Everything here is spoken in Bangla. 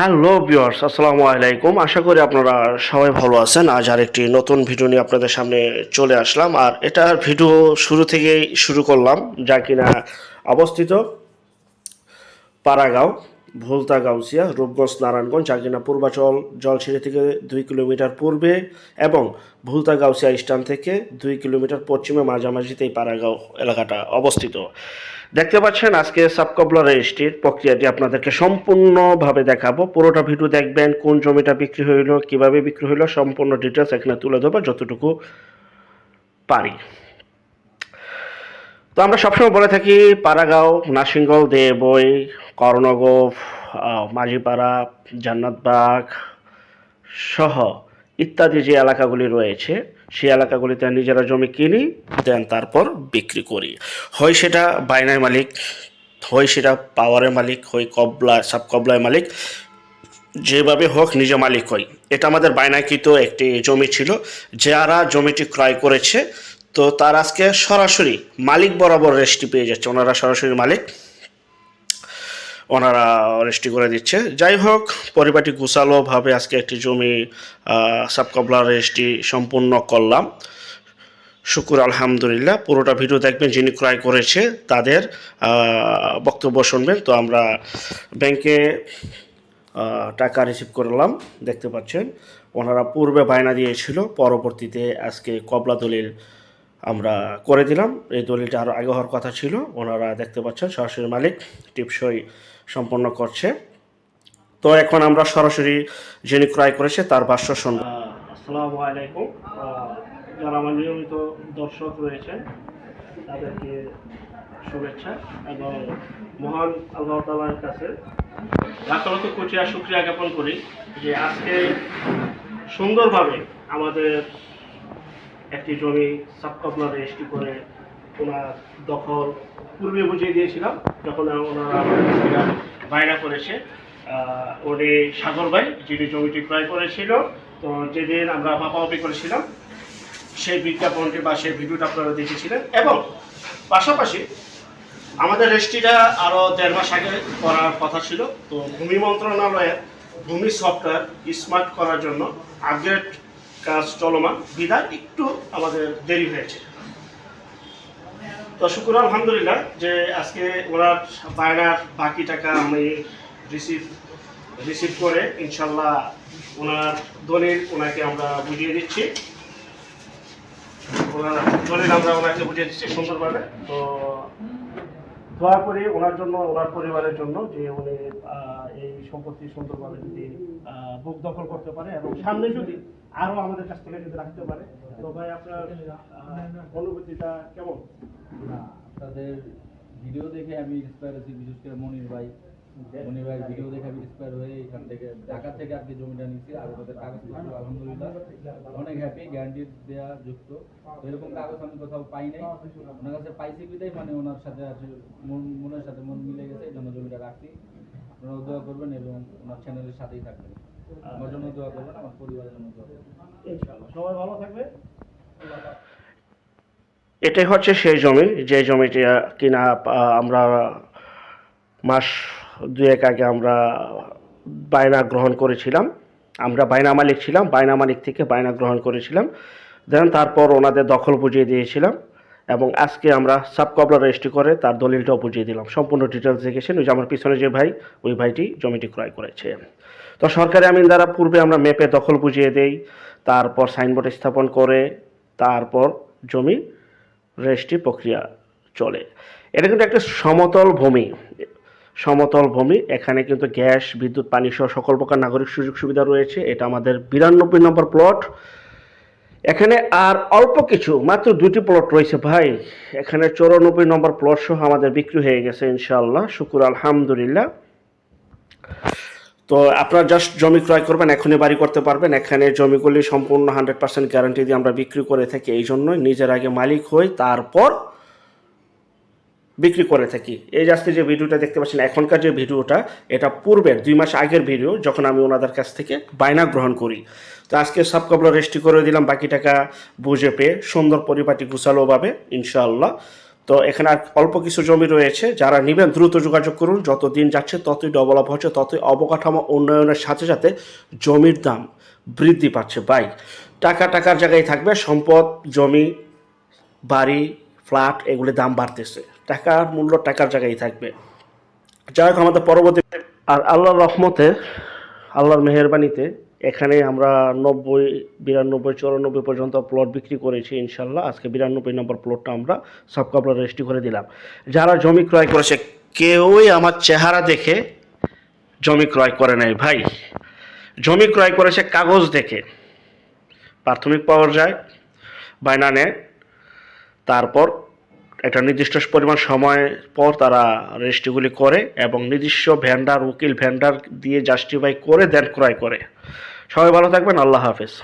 হ্যালো ভিউয়ার্স, আসসালামু আলাইকুম। আশা করি আপনারা সবাই ভালো আছেন। আজ আর একটি নতুন ভিডিও নিয়ে আপনাদের সামনে চলে আসলাম। আর এটার ভিডিও শুরু থেকেই শুরু করলাম, যা কিনা অবস্থিত পাড়াগাঁও। ভুলতা গাউসিয়া, রূপগঞ্জ, নারায়ণগঞ্জ কিনা পূর্বাচল জলসিঁড়ি থেকে দুই কিলোমিটার পূর্বে এবং ভুলতা গাউসিয়া স্ট্যান্ড থেকে দুই কিলোমিটার পশ্চিমে মাঝামাঝিতে এই পাড়াগাঁও এলাকাটা অবস্থিত। দেখতে পাচ্ছেন, আজকে সাবকবলা রেজিস্ট্রির প্রক্রিয়াটি আপনাদেরকে সম্পূর্ণভাবে দেখাবো। পুরোটা ভিডিও দেখবেন, কোন জমিটা বিক্রি হইল, কীভাবে বিক্রি হইল, সম্পূর্ণ ডিটেলস এখানে তুলে দেবো যতটুকু পারি। তো আমরা সবসময় বলে থাকি পাড়াগাঁও নাসিঙ্গল দেবই কর্ণগোপ আহ, মাঝিপাড়া জান্নাতবাগ সহ ইত্যাদি যে এলাকাগুলি রয়েছে সেই এলাকাগুলিতে নিজেরা জমি কিনি দেন তারপর বিক্রি করি। হয় সেটা বাইনার মালিক হয় সেটা পাওয়ারের মালিক হয় কবলা সাব কবলায় মালিক যেভাবে হোক নিজে মালিক হয় এটা আমাদের বায়নাকৃত একটি জমি ছিল যারা জমিটি ক্রয় করেছে তো তার আজকে সরাসরি মালিক বরাবর রেস্টি পেয়ে যাচ্ছে। ওনারা সরাসরি মালিক। ওনারা রেস্টি করে দিচ্ছে। যাই হোক পরিবারটি গুছালোভাবে আজকে একটি জমি সাবকবলা রেস্টি সম্পূর্ণ করলাম। শুকুর আলহামদুলিল্লাহ। পুরোটা ভিডিও দেখবেন যিনি ক্রয় করেছে, তাদের বক্তব্য শুনবেন। তো আমরা ব্যাংকে টাকা রিসিভ করলাম, দেখতে পাচ্ছেন। ওনারা পূর্বে বায়না দিয়েছিল, পরবর্তীতে আজকে কবলা দলিল আমরা করে দিলাম। এই দলিলটা আরও আগে হওয়ার কথা ছিল। ওনারা দেখতে পাচ্ছেন, সরাসরি মালিক টিপসই সম্পন্ন করছে। তো এখন আমরা সরাসরি যিনি ক্রয় করেছে তার ভাষ্য শুনব। আসসালামু আলাইকুম। যারা আমার নিয়মিত দর্শক রয়েছেন, তাদেরকে শুভেচ্ছা এবং মহান আল্লাহ তালার কাছে কোটি আর শুক্রিয়া জ্ঞাপন করি যে আজকে সুন্দরভাবে আমাদের একটি জমি সাবকবলা রেজিস্ট্রি করে ওনার দখল পূর্বে বুঝিয়ে দিয়েছিলাম, যখন ওনারা বায়না করেছে। উনি সাগর ভাই, যিনি জমিটি ক্রয় করেছিল, তো যেদিন আমরা মাপামাপি করেছিলাম, সেই বিজ্ঞাপনটি বা সেই ভিডিওটা আপনারা দেখেছিলেন। এবং পাশাপাশি আমাদের রেজিস্ট্রিটা আরও দেড় মাস আগে করার কথা ছিল। তো ভূমি মন্ত্রণালয়ের ভূমি সফটওয়্যার স্মার্ট করার জন্য আপগ্রেড কাজ চলমান। বিধায় একটু আমাদের দেরি হয়েছে। তো শুক্র, আলহামদুলিল্লাহ, যে আজকে ওনার বায়নার বাকি টাকা আমি রিসিভ রিসিভ করে ইনশাল্লাহ ওনার দলিল ওনাকে আমরা বুঝিয়ে দিচ্ছি। ওনার দলিল আমরা ওনাকে বুঝিয়ে দিচ্ছি সুন্দরভাবে। তো দোয়া করে ওনার জন্য, ওনার পরিবারের জন্য যে উনি এই সম্পত্তি সুন্দরভাবে যদি বুক দখল করতে পারে এবং সামনে যদি আরও আমাদের কাছ থেকে যদি রাখতে পারে, তো ভাই আপনার অনুভূতিটা কেমন? আপনাদের ভিডিও দেখে আমি ইন্সপায়ার হয়েছি, বিশেষ করে মনির ভাই। মনির ভাইয়ের ভিডিও দেখে ইন্সপায়ার হয়ে এখান থেকে ঢাকা থেকে আজকে জমিটা নিচ্ছি আর ওদের কাগজপত্র আলহামদুলিল্লাহ। অনেক হ্যাপি গ্যারান্টি দেওয়া যুক্ত। এরকম কাগজ আমি কোথাও পাই নাই। ওনার কাছে পাইছি বিদায় মানে ওনার সাথে মন মনের সাথে মন মিলে গেছে এই জন্য জমিটা রাখছি। আপনারা দোয়া করবেন এবং ওনার চ্যানেলের সাথেই থাকবেন। আমার জন্য দোয়া করবেন আমার পরিবারের জন্য দোয়া করবেন। সবাই ভালো থাকবে। এটাই হচ্ছে সেই জমি যে জমিটি কিনা আমরা মাস দুয়েক আগে আমরা বায়না গ্রহণ করেছিলাম। আমরা বায়না মালিক ছিলাম, বায়না মালিক থেকে বায়না গ্রহণ করেছিলাম। দেন তারপর ওনাদের দখল বুঝিয়ে দিয়েছিলাম এবং আজকে আমরা সাব কবলা রেজিস্ট্রি করে তার দলিলটাও বুঝিয়ে দিলাম। সম্পূর্ণ ডিটেলস দেখেছেন ওই যে আমার পিছনে যে ভাই, ওই ভাইটি জমিটি ক্রয় করেছে। তো সরকারি আমিন দ্বারা পূর্বে আমরা মেপে দখল বুঝিয়ে দেই, তারপর সাইনবোর্ড স্থাপন করে, তারপর জমি রেজিস্ট্রি প্রক্রিয়া চলে। এটা কিন্তু একটা সমতল ভূমি। সমতল ভূমি। এখানে কিন্তু গ্যাস, বিদ্যুৎ, পানি সহ সকল প্রকার নাগরিক সুযোগ সুবিধা রয়েছে। এটা আমাদের বিরানব্বই নম্বর প্লট এখানে আর অল্প কিছু, মাত্র দুটি প্লট রয়েছে ভাই। এখানে চৌরানব্বই নম্বর প্লট সহ আমাদের বিক্রি হয়ে গেছে ইনশাল্লাহ শুকুর, আলহামদুলিল্লাহ। তো আপনারা জাস্ট জমি ক্রয় করবেন, এখনই বাড়ি করতে পারবেন। এখানে জমিগুলি সম্পূর্ণ হান্ড্রেড পার্সেন্ট গ্যারান্টি দিয়ে আমরা বিক্রি করে থাকি। এই জন্যই নিজের আগে মালিক হই, তারপর বিক্রি করে থাকি। এই আজকে যে ভিডিওটা দেখতে পাচ্ছেন, এখনকার যে ভিডিওটা, এটা পূর্বের দুই মাস আগের ভিডিও যখন আমি ওনাদের কাছ থেকে বায়না গ্রহণ করি। তো আজকে সব কবলা রেজিস্ট্রি করে দিলাম, বাকি টাকা বুঝে পেয়ে সুন্দর পরিপাটি গুছালোভাবে ইনশাআল্লাহ। তো এখানে আর অল্প কিছু জমি রয়েছে, যারা নেবেন দ্রুত যোগাযোগ করুন যত দিন যাচ্ছে ততই ডেভেলপ হচ্ছে, ততই অবকাঠামো উন্নয়নের সাথে সাথে জমির দাম বৃদ্ধি পাচ্ছে। ভাই, টাকা টাকার জায়গায় থাকবে, সম্পদ, জমি, বাড়ি ফ্ল্যাট এগুলির দাম বাড়তেছে। টাকার মূল্য টাকার জায়গায় থাকবে। যাই হোক, আমাদের পরবর্তী আর আল্লাহর রহমতে, আল্লাহর মেহরবানিতে এখানে আমরা নব্বই, বিরানব্বই, চুরানব্বই পর্যন্ত প্লট বিক্রি করেছি ইনশাল্লাহ আজকে বিরানব্বই নম্বর প্লটটা আমরা সবকাপলা রেজিস্ট্রি করে দিলাম। যারা জমি ক্রয় করেছে, কেউই আমার চেহারা দেখে জমি ক্রয় করে নাই ভাই। জমি ক্রয় করেছে কাগজ দেখে। প্রাথমিক পাওয়া যায়, বায়না নেয়, তারপর একটা নির্দিষ্ট পরিমাণ সময় পর তারা রেজিস্ট্রিগুলি করে এবং নিজস্ব ভ্যান্ডার উকিল ভ্যান্ডার দিয়ে জাস্টিফাই করে দেন ক্রয় করে। সবাই ভালো থাকবেন, আল্লাহ হাফেজ।